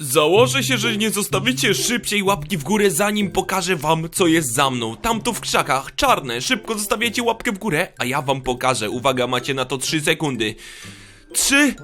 Założę się, że nie zostawicie szybciej łapki w górę, zanim pokażę wam, co jest za mną. Tam to w krzakach, czarne, szybko zostawiacie łapkę w górę, a ja wam pokażę. Uwaga, macie na to 3 sekundy. 3,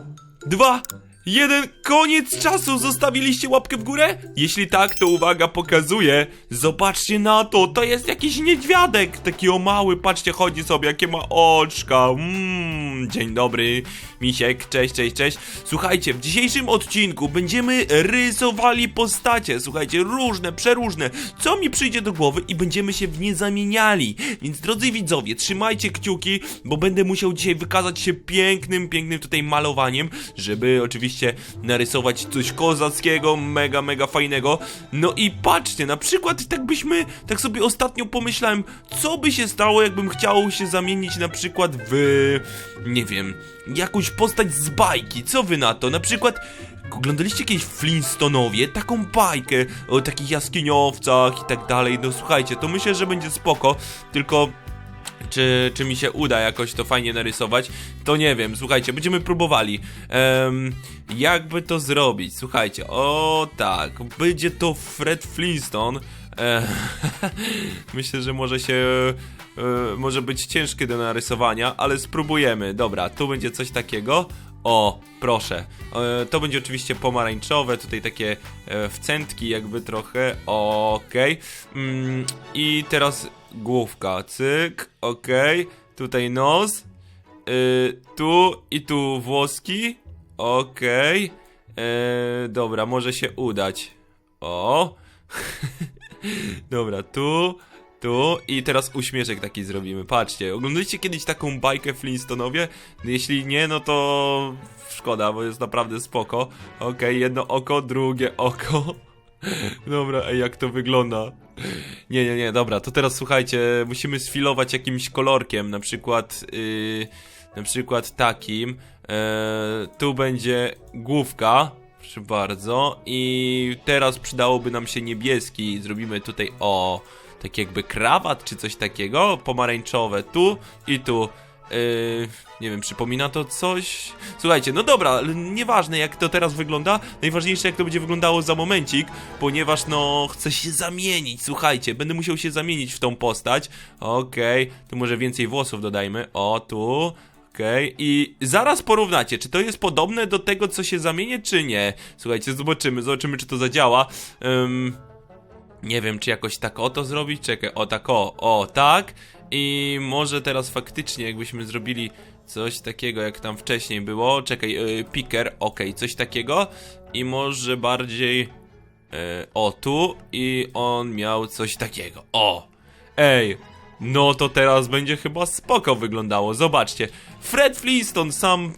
2, 1, koniec czasu! Zostawiliście łapkę w górę? Jeśli tak, to uwaga, pokazuję. Zobaczcie na to, to jest jakiś niedźwiadek, taki o mały, patrzcie, chodzi sobie, jakie ma oczka. Mmm, dzień dobry, misiek, cześć, cześć, cześć. Słuchajcie, w dzisiejszym odcinku będziemy rysowali postacie, słuchajcie, różne, przeróżne, co mi przyjdzie do głowy i będziemy się w nie zamieniali. Więc drodzy widzowie, trzymajcie kciuki, bo będę musiał dzisiaj wykazać się pięknym, pięknym tutaj malowaniem, żeby oczywiście narysować coś kozackiego, mega, mega fajnego. No i patrzcie, na przykład tak byśmy, tak sobie ostatnio pomyślałem, co by się stało, jakbym chciał się zamienić na przykład w, nie wiem, jakąś postać z bajki, co wy na to? Na przykład Oglądaliście kiedyś Flintstonowie? Taką bajkę o takich jaskiniowcach i tak dalej. No słuchajcie, to myślę, że będzie spoko, tylko czy, czy mi się uda jakoś to fajnie narysować, to nie wiem. Słuchajcie, będziemy próbowali. Em, jakby to zrobić? Słuchajcie, o tak, będzie to Fred Flintstone. Myślę, że może się. E, może być ciężkie do narysowania, ale spróbujemy. Dobra, tu będzie coś takiego. O, proszę. E, to będzie oczywiście pomarańczowe, tutaj takie e, wcętki jakby trochę. Okej. Mm, I teraz główka. Cyk, okej. Tutaj nos. Y, tu i tu włoski. Okej. E, Dobra, może się udać. O. Dobra, tu, tu i teraz uśmieszek taki zrobimy. Patrzcie, oglądaliście kiedyś taką bajkę Flintstonowie? No Jeśli nie, no to szkoda, bo jest naprawdę spoko. Okej, jedno oko, drugie oko. Dobra, ej, jak to wygląda? Nie, nie, nie, dobra, to teraz słuchajcie, musimy sfilować jakimś kolorkiem, na przykład, yy, na przykład takim. E, tu będzie główka, proszę bardzo, i teraz przydałoby nam się niebieski, zrobimy tutaj, o, tak jakby krawat czy coś takiego, pomarańczowe tu i tu. Yy, nie wiem, przypomina to coś? Słuchajcie, no dobra, nieważne jak to teraz wygląda, najważniejsze jak to będzie wyglądało za momencik, ponieważ no chcę się zamienić, słuchajcie, będę musiał się zamienić w tą postać. Okej, tu może więcej włosów dodajmy, o tu, Okej, i zaraz porównacie, czy to jest podobne do tego, co się zamienię, czy nie. Słuchajcie, zobaczymy, zobaczymy, czy to zadziała. Ym, nie wiem, czy jakoś tak o to zrobić. Czekaj, o tak o, o tak. I może teraz faktycznie, jakbyśmy zrobili coś takiego, jak tam wcześniej było. Czekaj, yy, picker, okej, coś takiego. I może bardziej. Yy, o tu. I on miał coś takiego. O! Ej! No to teraz będzie chyba spoko wyglądało. Zobaczcie. Fred Flintstone sam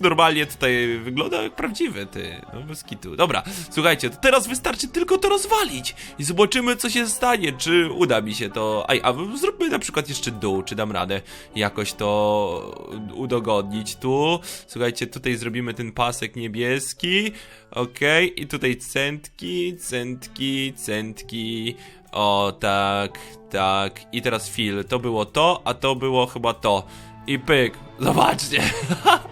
normalnie tutaj wygląda jak prawdziwy, ty. No bez kitu. Dobra, słuchajcie, to teraz wystarczy tylko to rozwalić i zobaczymy, co się stanie, czy uda mi się to... Aj, a zróbmy na przykład jeszcze dół, czy dam radę jakoś to udogodnić tu. Słuchajcie, tutaj zrobimy ten pasek niebieski, okej, i tutaj centki, centki, centki, o tak, tak, i teraz fill, to było to, a to było chyba to. I pyk, zobaczcie.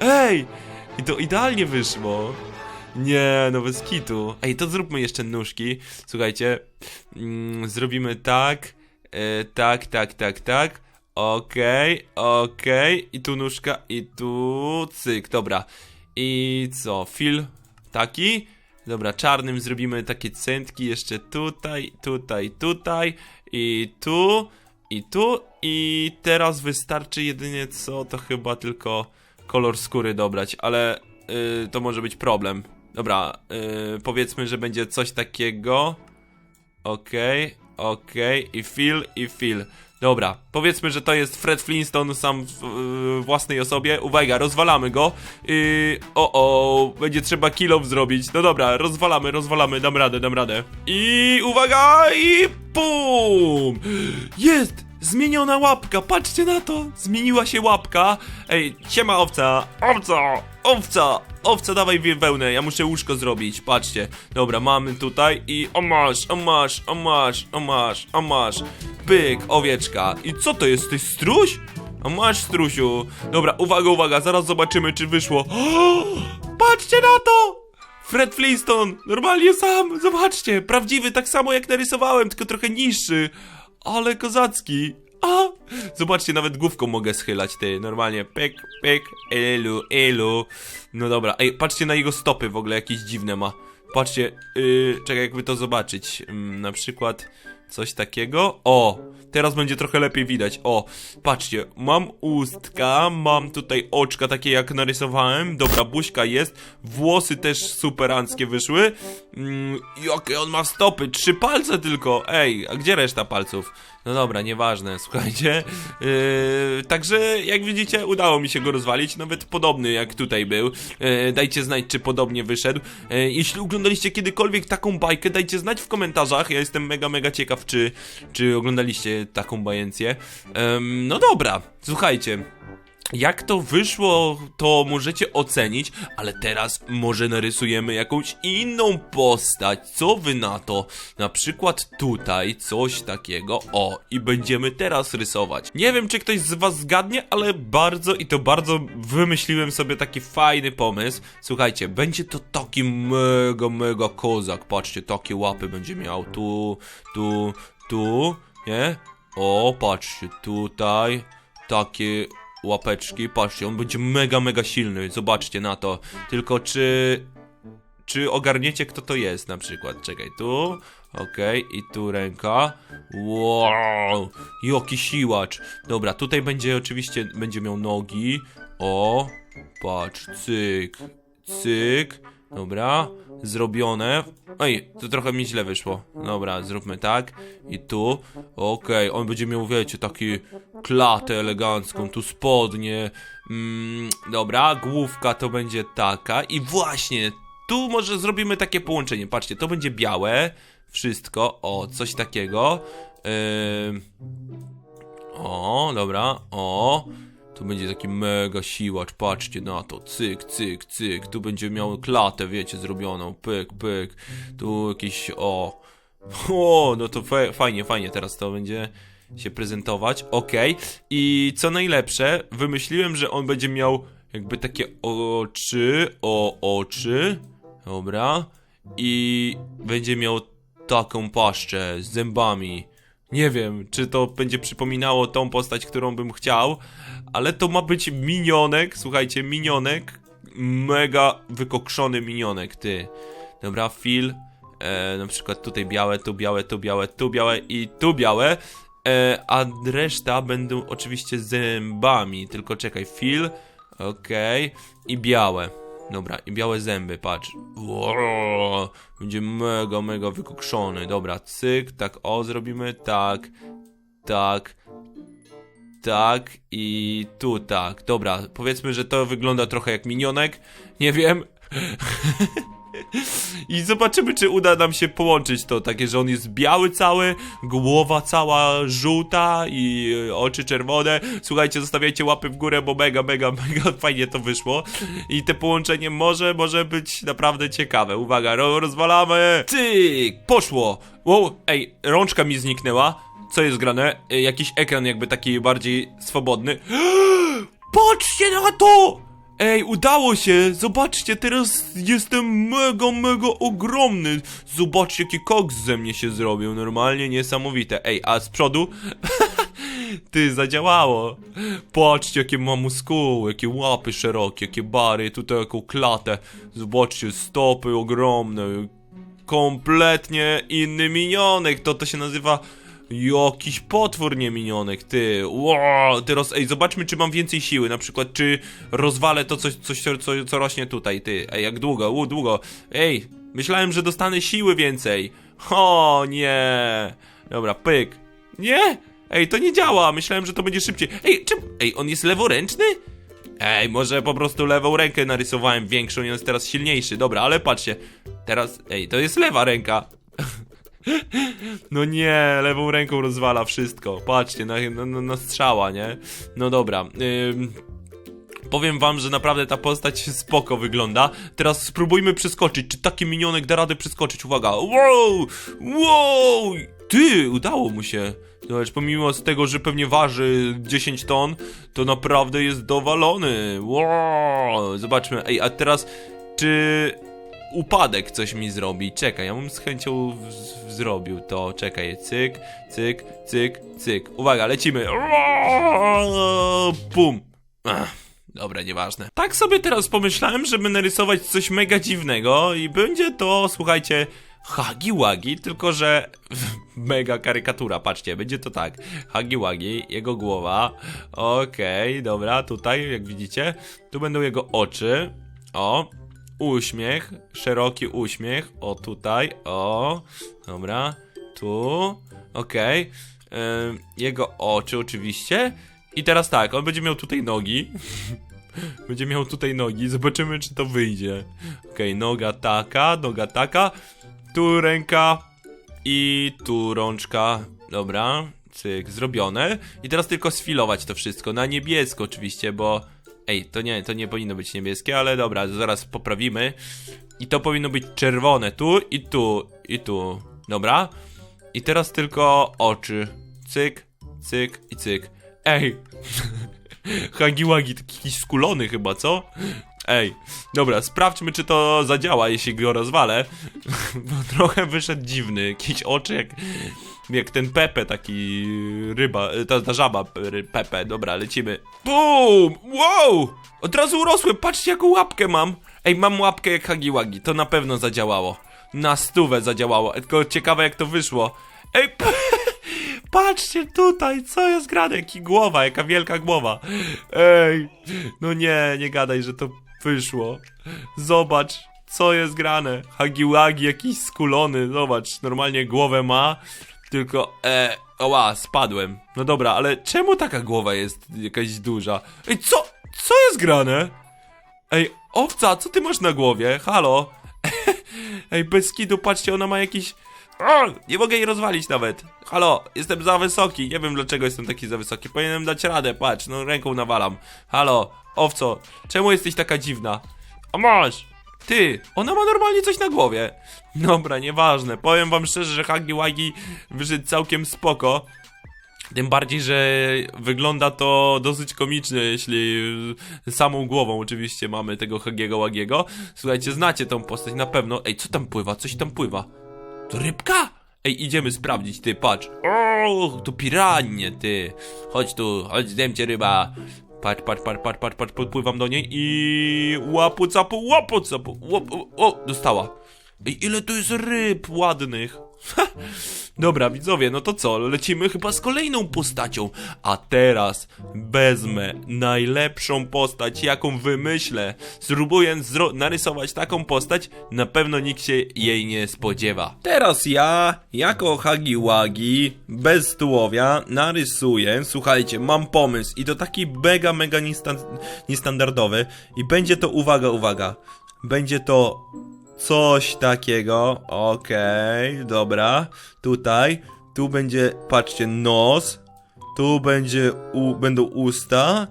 Ej! I to idealnie wyszło. Nie, no bez kitu. Ej, to zróbmy jeszcze nóżki. Słuchajcie, mm, zrobimy tak, e, tak, tak, tak, tak. Okej, okej. I tu nóżka, i tu cyk, dobra. I co, fil taki? Dobra, czarnym zrobimy takie centki jeszcze tutaj, tutaj, tutaj i tu, i tu i teraz wystarczy jedynie co, to chyba tylko kolor skóry dobrać, ale y, to może być problem. Dobra, y, powiedzmy, że będzie coś takiego. Okej, okej, i feel, i feel. Dobra, powiedzmy, że to jest Fred Flintstone sam w y, własnej osobie. Uwaga, rozwalamy go. Yy, o, o, będzie trzeba kill zrobić. No dobra, rozwalamy, rozwalamy, dam radę, dam radę. I uwaga, i pum! Jest! Zmieniona łapka, patrzcie na to! Zmieniła się łapka. Ej, siema owca! Owca! Owca! Owca, dawaj we- wełnę, ja muszę łóżko zrobić, patrzcie. Dobra, mamy tutaj i o masz, o masz, o masz, o masz, o masz. Pyk, owieczka. I co to jest, jest struś? A masz strusiu. Dobra, uwaga, uwaga, zaraz zobaczymy czy wyszło. Patrzcie na to! Fred Flintstone, normalnie sam, zobaczcie, prawdziwy, tak samo jak narysowałem, tylko trochę niższy, ale kozacki. A, zobaczcie, nawet główką mogę schylać, ty, normalnie, pyk, pyk, elu, elu. No dobra, ej, patrzcie na jego stopy w ogóle, jakieś dziwne ma. Patrzcie, yy, czekaj, jakby to zobaczyć, Ym, na przykład coś takiego, o, teraz będzie trochę lepiej widać, o, patrzcie, mam ustka, mam tutaj oczka takie jak narysowałem, dobra, buźka jest, włosy też superanckie wyszły, mm, jakie on ma stopy, trzy palce tylko, ej, a gdzie reszta palców? No dobra, nieważne, słuchajcie. Yy, także, jak widzicie, udało mi się go rozwalić, nawet podobny jak tutaj był. Yy, dajcie znać, czy podobnie wyszedł. Yy, jeśli oglądaliście kiedykolwiek taką bajkę, dajcie znać w komentarzach. Ja jestem mega, mega ciekaw, czy, czy oglądaliście taką bajencję. Ym, no dobra, słuchajcie. Jak to wyszło, to możecie ocenić, ale teraz może narysujemy jakąś inną postać. Co wy na to? Na przykład tutaj coś takiego. O, i będziemy teraz rysować. Nie wiem, czy ktoś z was zgadnie, ale bardzo i to bardzo wymyśliłem sobie taki fajny pomysł. Słuchajcie, będzie to taki mega, mega kozak. Patrzcie, takie łapy będzie miał. Tu, tu, tu, nie? O, patrzcie, tutaj. Takie łapeczki. Patrzcie, on będzie mega, mega silny. Zobaczcie na to. Tylko czy. Czy ogarniecie, kto to jest na przykład? Czekaj, tu. Okej, i tu ręka. Wow, jaki siłacz. Dobra, tutaj będzie oczywiście, będzie miał nogi. O, patrz, cyk, cyk. Dobra, zrobione. Oj, to trochę mi źle wyszło. Dobra, zróbmy tak. I tu. Okej, on będzie miał, wiecie, taki klatę elegancką, tu spodnie. Mm, dobra, główka to będzie taka. I właśnie, tu może zrobimy takie połączenie. Patrzcie, to będzie białe. Wszystko. O, coś takiego. Ym... O, dobra, o. Tu będzie taki mega siłacz, patrzcie na to, cyk, cyk, cyk, tu będzie miał klatę, wiecie, zrobioną, pyk, pyk, tu jakieś, o, o, no to fajnie, fajnie teraz to będzie się prezentować, okej, i co najlepsze, wymyśliłem, że on będzie miał jakby takie oczy, o, oczy, dobra, i będzie miał taką paszczę z zębami, nie wiem, czy to będzie przypominało tą postać, którą bym chciał, ale to ma być minionek, słuchajcie, minionek, mega wykokszony minionek, ty. Dobra, fil, e, na przykład tutaj białe, tu białe, tu białe, tu białe i tu białe, e, a reszta będą oczywiście zębami, tylko czekaj, fil, okej, i białe. Dobra, i białe zęby, patrz. Wow, będzie mega, mega wykokszony. Dobra, cyk, tak, o, zrobimy, tak, tak, tak i tu tak. Dobra, powiedzmy, że to wygląda trochę jak minionek. Nie wiem. I zobaczymy, czy uda nam się połączyć to takie, że on jest biały cały, głowa cała żółta i e, oczy czerwone. Słuchajcie, zostawiajcie łapy w górę, bo mega, mega, mega fajnie to wyszło. I te połączenie może, może być naprawdę ciekawe. Uwaga, ro rozwalamy! Cyk! Poszło! Wow, ej, rączka mi zniknęła. Co jest grane? E, Jakiś ekran jakby taki bardziej swobodny. Patrzcie na to! Ej, udało się! Zobaczcie, teraz jestem mega, mega ogromny! Zobaczcie, jaki koks ze mnie się zrobił, normalnie niesamowite. Ej, a z przodu? Ty, zadziałało! Patrzcie, jakie ma muskuły, jakie łapy szerokie, jakie bary, tutaj jaką klatę. Zobaczcie, stopy ogromne. Kompletnie inny minionek, to to się nazywa... Jakiś potwór nieminionek, ty. Wow, teraz, ej, zobaczmy, czy mam więcej siły. Na przykład, czy rozwalę to coś, coś co, co, co rośnie tutaj, ty. Ej, jak długo, u, długo. Ej, myślałem, że dostanę siły więcej. O, nie. Dobra, pyk. Nie? Ej, to nie działa. Myślałem, że to będzie szybciej. Ej, czym? Ej, on jest leworęczny? Ej, może po prostu lewą rękę narysowałem większą i on jest teraz silniejszy. Dobra, ale patrzcie. Teraz, ej, to jest lewa ręka. No nie, lewą ręką rozwala wszystko. Patrzcie, na, na, na- strzała, nie? No dobra. Ym, powiem wam, że naprawdę ta postać spoko wygląda. Teraz spróbujmy przeskoczyć. Czy taki minionek da radę przeskoczyć? Uwaga. Wow! Wow! Ty, udało mu się. Zobacz, pomimo tego, że pewnie waży 10 ton, to naprawdę jest dowalony. Wow! Zobaczmy. Ej, a teraz czy upadek coś mi zrobi. Czekaj, ja bym z chęcią zrobił to. Czekaj, cyk, cyk, cyk, cyk. Uwaga, lecimy. Pum. Ach, dobra, nieważne. Tak sobie teraz pomyślałem, żeby narysować coś mega dziwnego i będzie to, słuchajcie, Hagi Wagi, tylko że mega karykatura, patrzcie, będzie to tak. Hagi Wagi, jego głowa, okej, dobra, tutaj, jak widzicie, tu będą jego oczy, o, uśmiech, szeroki uśmiech, o tutaj, o, dobra, tu, okej, Ym, jego oczy oczywiście i teraz tak, on będzie miał tutaj nogi, będzie miał tutaj nogi, zobaczymy czy to wyjdzie. Okej, noga taka, noga taka, tu ręka i tu rączka. Dobra, cyk, zrobione. I teraz tylko sfilować to wszystko, na niebiesko oczywiście, bo... Ej, to nie, to nie powinno być niebieskie, ale dobra, zaraz poprawimy. I to powinno być czerwone, tu i tu, i tu. Dobra. I teraz tylko oczy. Cyk, cyk i cyk. Ej! Hagiłagi, taki skulony chyba, co? Ej, dobra, sprawdźmy, czy to zadziała, jeśli go rozwalę. Bo trochę wyszedł dziwny. Jakieś oczy jak, jak ten Pepe, taki ryba, ta, ta żaba ry- Pepe. Dobra, lecimy. Bum! Wow! Od razu urosłem, patrzcie jaką łapkę mam. Ej, mam łapkę jak Hagiłagi, to na pewno zadziałało. Na stówę zadziałało, tylko ciekawe jak to wyszło. Ej, Patrzcie tutaj, co jest grane, jaki głowa, jaka wielka głowa. Ej, no nie, nie gadaj, że to wyszło. Zobacz, co jest grane. Hagiłagi jakiś skulony, zobacz, normalnie głowę ma, tylko, e, oła, spadłem. No dobra, ale czemu taka głowa jest jakaś duża? Ej, co, co jest grane? Ej, owca, co ty masz na głowie? Halo? Ej, bez kidu, patrzcie, ona ma jakiś... O, nie mogę jej rozwalić nawet. Halo, jestem za wysoki. Nie wiem dlaczego jestem taki za wysoki. Powinienem dać radę, patrz, no ręką nawalam. Halo, owco, czemu jesteś taka dziwna? A masz! Ty, ona ma normalnie coś na głowie. Dobra, nieważne. Powiem wam szczerze, że Hagi Wagi wyszedł całkiem spoko. Tym bardziej, że wygląda to dosyć komicznie, jeśli samą głową oczywiście mamy tego Hagiego Łagiego. Słuchajcie, znacie tą postać na pewno. Ej, co tam pływa? Coś tam pływa. To rybka? Ej, idziemy sprawdzić, ty, patrz. O, to piranie, ty. Chodź tu, chodź, zdjęcie ryba. Patrz, patrz, patrz, patrz, patrz, patrz, podpływam do niej i... Łapu, capu, łapu, capu, łapu, o, dostała. Ej, ile tu jest ryb ładnych. Dobra, widzowie, no to co? Lecimy chyba z kolejną postacią. A teraz wezmę najlepszą postać, jaką wymyślę. Spróbując zro- narysować taką postać, na pewno nikt się jej nie spodziewa. Teraz ja, jako Hagi Wagi, bez tułowia, narysuję. Słuchajcie, mam pomysł i to taki mega, mega niestan- niestandardowy. I będzie to, uwaga, uwaga, będzie to Coś takiego, okej, dobra. Tutaj, tu będzie, patrzcie, nos. Tu będzie, u, będą usta.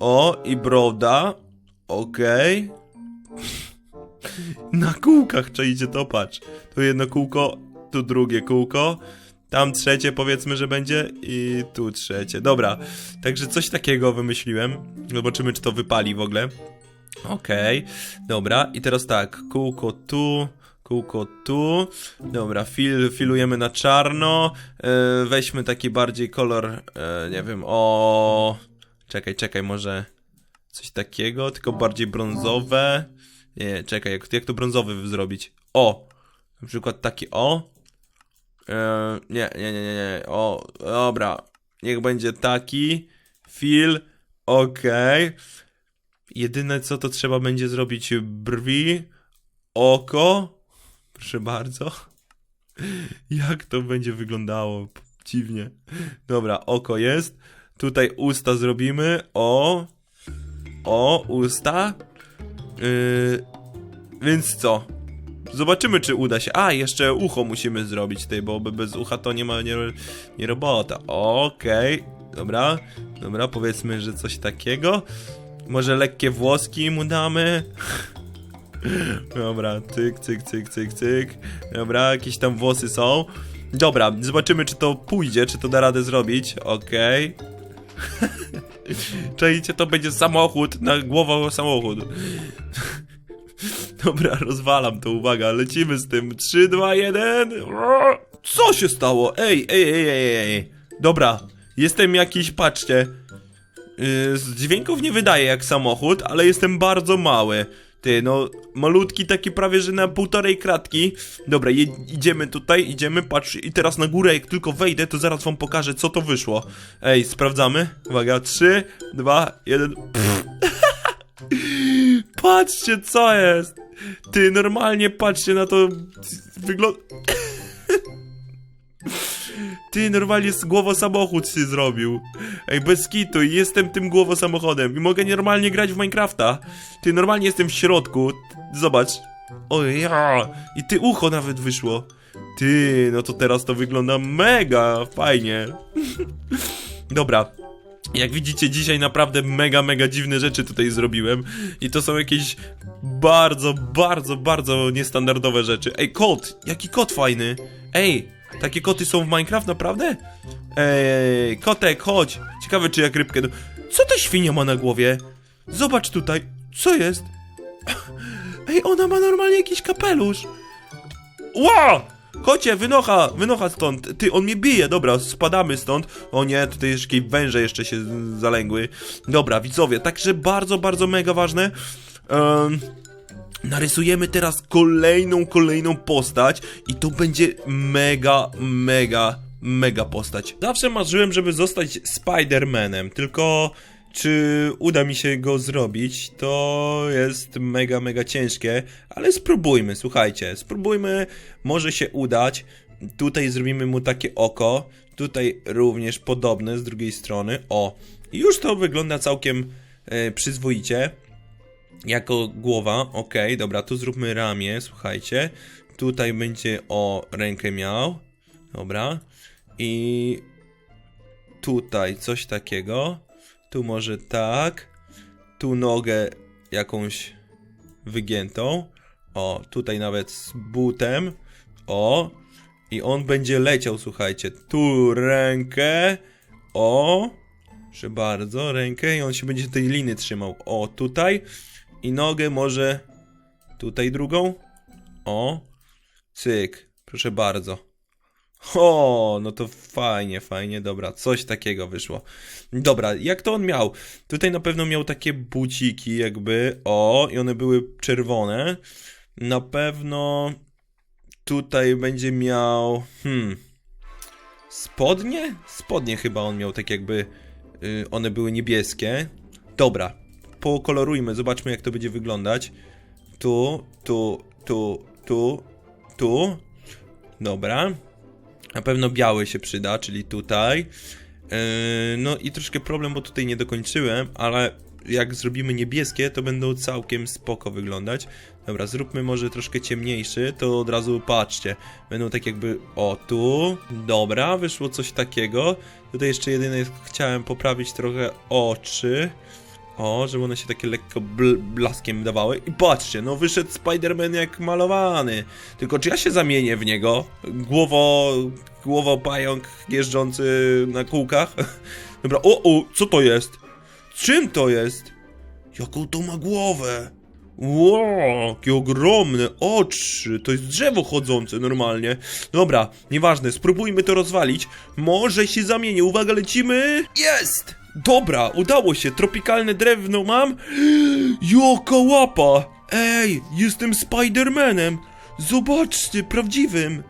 O, i broda. Okej. Na kółkach czajcie to, patrz. Tu jedno kółko, tu drugie kółko. Tam trzecie powiedzmy, że będzie i tu trzecie. Dobra, także coś takiego wymyśliłem. Zobaczymy, czy to wypali w ogóle. Okej, dobra, i teraz tak, kółko tu, kółko tu, dobra, fil, filujemy na czarno, e, weźmy taki bardziej kolor, e, nie wiem, o, czekaj, czekaj, może coś takiego, tylko bardziej brązowe, nie, czekaj, jak, jak to brązowy zrobić, o, na przykład taki o, e, nie, nie, nie, nie, nie, o, dobra, niech będzie taki, fil, okej, Jedyne co to trzeba będzie zrobić brwi, oko. Proszę bardzo. Jak to będzie wyglądało? Dziwnie. Dobra, oko jest. Tutaj usta zrobimy. O. O, usta. Yy, więc co? Zobaczymy, czy uda się. A, jeszcze ucho musimy zrobić tej, bo bez ucha to nie ma nie, nie robota. Okej, dobra. Dobra, powiedzmy, że coś takiego. Może lekkie włoski mu damy? Dobra, cyk, cyk, cyk, cyk, cyk. Dobra, jakieś tam włosy są. Dobra, zobaczymy, czy to pójdzie, czy to da radę zrobić. Okej. Czajcie, to będzie samochód, na głową samochód. Dobra, rozwalam to, uwaga, lecimy z tym. 3, 2, 1. Co się stało? Ej, ej, ej, ej, ej. Dobra, jestem jakiś, patrzcie. Yy, z dźwięków nie wydaje jak samochód, ale jestem bardzo mały. Ty, no, malutki taki prawie, że na półtorej kratki. Dobra, idziemy tutaj, idziemy, patrz, i teraz na górę, jak tylko wejdę, to zaraz wam pokażę, co to wyszło. Ej, sprawdzamy. Uwaga, 3, 2, 1. Patrzcie, co jest! Ty, normalnie patrzcie na to. Wygląda. Ty, normalnie z głowo samochód się zrobił. Ej, bez kitu, jestem tym głowo samochodem i mogę normalnie grać w Minecrafta. Ty, normalnie jestem w środku. Zobacz. O ja! I ty ucho nawet wyszło. Ty, no to teraz to wygląda mega fajnie. Dobra, jak widzicie, dzisiaj naprawdę mega, mega dziwne rzeczy tutaj zrobiłem. I to są jakieś bardzo, bardzo, bardzo niestandardowe rzeczy. Ej, kot! Jaki kot fajny! Ej, takie koty są w Minecraft, naprawdę? Ej, kotek, chodź! Ciekawe, czy jak rybkę... Co ta świnia ma na głowie? Zobacz tutaj, co jest? Ej, ona ma normalnie jakiś kapelusz. Ła! Kocie, wynocha, wynocha stąd. Ty, on mnie bije, dobra, spadamy stąd. O nie, tutaj jeszcze jakieś węże jeszcze się zalęgły. Dobra, widzowie, także bardzo, bardzo mega ważne. Em, narysujemy teraz kolejną, kolejną postać i to będzie mega, mega, mega postać. Zawsze marzyłem, żeby zostać Spider-Manem, tylko czy uda mi się go zrobić, to jest mega, mega ciężkie, ale spróbujmy, słuchajcie, spróbujmy, może się udać. Tutaj zrobimy mu takie oko, tutaj również podobne z drugiej strony, o. Już to wygląda całkiem e, przyzwoicie jako głowa, okej, dobra, tu zróbmy ramię, słuchajcie. Tutaj będzie o rękę miał, dobra. I tutaj coś takiego. Tu może tak. Tu nogę jakąś wygiętą. O, tutaj nawet z butem. O. I on będzie leciał, słuchajcie. Tu rękę. O. Proszę bardzo, rękę i on się będzie tej liny trzymał. O, tutaj. I nogę może tutaj drugą. O. Cyk. Proszę bardzo. O, no to fajnie, fajnie, dobra, coś takiego wyszło. Dobra, jak to on miał? Tutaj na pewno miał takie buciki jakby, o, i one były czerwone. Na pewno tutaj będzie miał, hmm, spodnie? Spodnie chyba on miał tak jakby, y, one były niebieskie. Dobra, pokolorujmy, zobaczmy jak to będzie wyglądać. Tu, tu, tu, tu, tu. Dobra. Na pewno biały się przyda, czyli tutaj. Yy, no i troszkę problem, bo tutaj nie dokończyłem, ale jak zrobimy niebieskie, to będą całkiem spoko wyglądać. Dobra, zróbmy może troszkę ciemniejszy, to od razu patrzcie. Będą tak jakby, o tu, dobra, wyszło coś takiego. Tutaj jeszcze jedyne chciałem poprawić trochę oczy. O, żeby one się takie lekko bl blaskiem dawały. I patrzcie, no wyszedł Spider-Man jak malowany. Tylko czy ja się zamienię w niego? Głowo, głowo pająk jeżdżący na kółkach? Dobra, o, o, co to jest? Czym to jest? Jaką to ma głowę? Wow, jakie ogromne oczy. To jest drzewo chodzące normalnie. Dobra, nieważne, spróbujmy to rozwalić. Może się zamienię. Uwaga, lecimy. Jest! Dobra, udało się. Tropikalne drewno mam. Jaka łapa! Ej, jestem Spider-Manem. Zobaczcie, prawdziwym.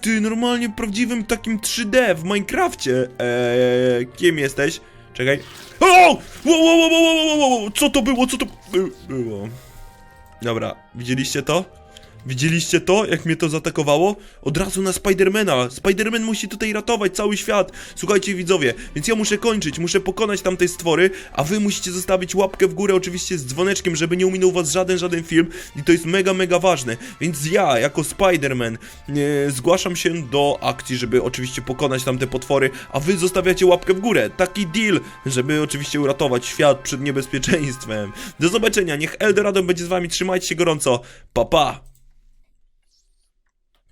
Ty, normalnie prawdziwym takim 3D w Minecrafcie. Eee, kim jesteś? Czekaj. O! Wow, wow, wow, wow, wow, wow, wow. Co to było? Co to by- było? Dobra, widzieliście to? Widzieliście to, jak mnie to zaatakowało? Od razu na Spidermana. Spiderman musi tutaj ratować cały świat. Słuchajcie, widzowie, więc ja muszę kończyć, muszę pokonać tamte stwory, a wy musicie zostawić łapkę w górę, oczywiście z dzwoneczkiem, żeby nie ominął was żaden, żaden film. I to jest mega, mega ważne. Więc ja, jako Spiderman, e, zgłaszam się do akcji, żeby oczywiście pokonać tamte potwory, a wy zostawiacie łapkę w górę. Taki deal, żeby oczywiście uratować świat przed niebezpieczeństwem. Do zobaczenia, niech Eldorado będzie z wami, trzymajcie się gorąco. Pa, pa!